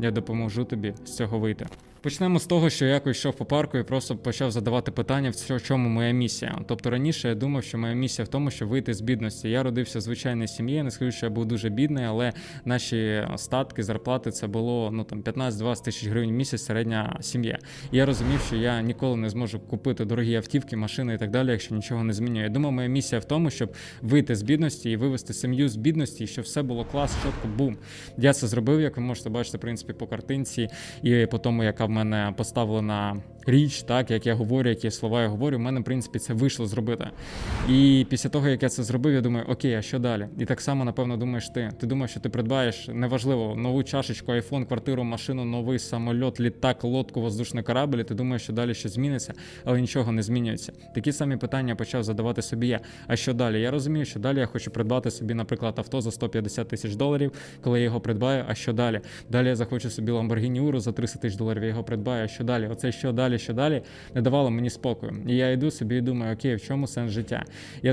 я допоможу тобі з цього вийти. Почнемо з того, що я якось йшов по парку і просто почав задавати питання, в чому моя місія. Тобто раніше я думав, що моя місія в тому, щоб вийти з бідності. Я родився в звичайній сім'ї, я не скажу, що я був дуже бідний, але наші статки, зарплати це було ну там 15-20 тисяч гривень в місяць середня сім'я. Я розумів, що я ніколи не зможу купити дорогі автівки, машини і так далі, якщо нічого не змінюю. Я думав, моя місія в тому, щоб вийти з бідності і вивести сім'ю з бідності, і щоб все було клас, чітко, бум. Я це зробив, як ви можете бачити, в принципі, по картинці, і по тому, яка мене поставлена річ, так як я говорю, які слова я говорю, в мене, в принципі, це вийшло зробити. І після того, як я це зробив, я думаю, окей, а що далі? І так само, напевно, думаєш ти. Ти думаєш, що ти придбаєш неважливо нову чашечку, айфон, квартиру, машину, новий самольот, літак, лодку, воздушний корабль. і Ти думаєш, що далі щось зміниться, але нічого не змінюється. Такі самі питання почав задавати собі я. А що далі? Я розумію, що далі я хочу придбати собі, наприклад, авто за 150 тисяч доларів, коли я його придбаю. А що далі? Далі я захочу собі Lamborghini Urus за 300 тисяч доларів. Я його придбаю. А що далі? Оце що далі, що далі не давало мені спокою. І я йду собі і думаю, окей, в чому сенс життя? Я